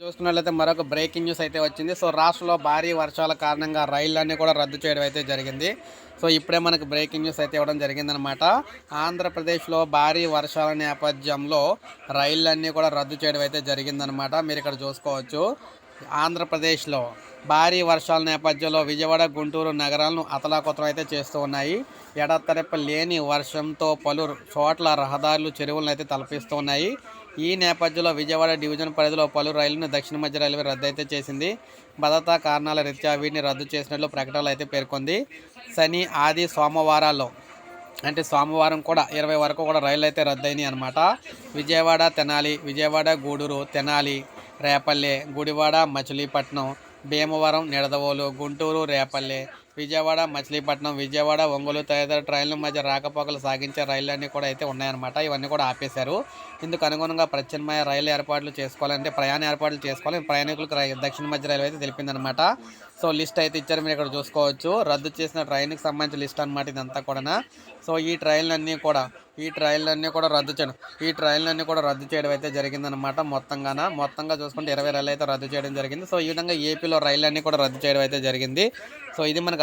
చూసుకున్నట్లయితే మరొక breaking news అయితే వచ్చింది. సో రాష్ట్రంలో భారీ వర్షాల కారణంగా రైళ్ళన్నీ కూడా రద్దు చేయడం అయితే జరిగింది. సో ఇప్పుడే మనకు బ్రేకింగ్ న్యూస్ అయితే ఇవ్వడం జరిగిందనమాట ఆంధ్రప్రదేశ్లో భారీ వర్షాల నేపథ్యంలో రైళ్ళన్నీ కూడా రద్దు చేయడం అయితే జరిగిందనమాట మీరు ఇక్కడ చూసుకోవచ్చు. ఆంధ్రప్రదేశ్లో భారీ వర్షాల నేపథ్యంలో విజయవాడ గుంటూరు నగరాలను అతలాకుతలం అయితే చేస్తూ ఉన్నాయి. ఎడతెరప లేని వర్షంతో పలు చోట్ల రహదారులు చెరువులను అయితే తలపిస్తూ ఉన్నాయి. ఈ నేపథ్యంలో విజయవాడ డివిజన్ పరిధిలో పలు రైళ్ళను దక్షిణ మధ్య రైల్వే రద్దు అయితే చేసింది. భద్రతా కారణాల రీత్యా వీటిని రద్దు చేసినట్లు ప్రకటనలు అయితే పేర్కొంది. శని ఆది సోమవారాల్లో అంటే సోమవారం కూడా ఇరవై వరకు కూడా రైళ్ళు అయితే రద్దయినాయి అనమాట విజయవాడ తెనాలి విజయవాడ గూడూరు తెనాలి రేపల్లె గుడివాడ మచిలీపట్నం భీమవరం నిడదవోలు గుంటూరు రేపల్లె విజయవాడ మచిలీపట్నం విజయవాడ ఒంగోలు తదితర ట్రైన్ల మధ్య రాకపోకలు సాగించే రైళ్ళన్నీ కూడా అయితే ఉన్నాయన్నమాట. ఇవన్నీ కూడా ఆపేశారు. ఇందుకు అనుగుణంగా ప్రత్యామ్నాయ రైలు ఏర్పాట్లు చేసుకోవాలంటే ప్రయాణ ఏర్పాట్లు చేసుకోవాలి. ప్రయాణికులకు దక్షిణ మధ్య రైలు అయితే తెలిపిందనమాట సో లిస్ట్ అయితే ఇచ్చారు. మీరు ఇక్కడ చూసుకోవచ్చు. రద్దు చేసిన ట్రైన్కి సంబంధించిన లిస్ట్ అనమాట ఇదంతా కూడా సో ఈ ట్రైన్లన్నీ కూడా ఈ ట్రైన్లన్నీ కూడా రద్దు చేయడం ఈ ట్రైన్లన్నీ కూడా రద్దు చేయడం అయితే జరిగిందనమాట మొత్తంగాన. మొత్తంగా చూసుకుంటే ఇరవై రైళ్ళు అయితే రద్దు చేయడం జరిగింది. సో ఈ విధంగా ఏపీలో రైళ్ళన్నీ కూడా రద్దు చేయడం అయితే జరిగింది. సో ఇది మనకు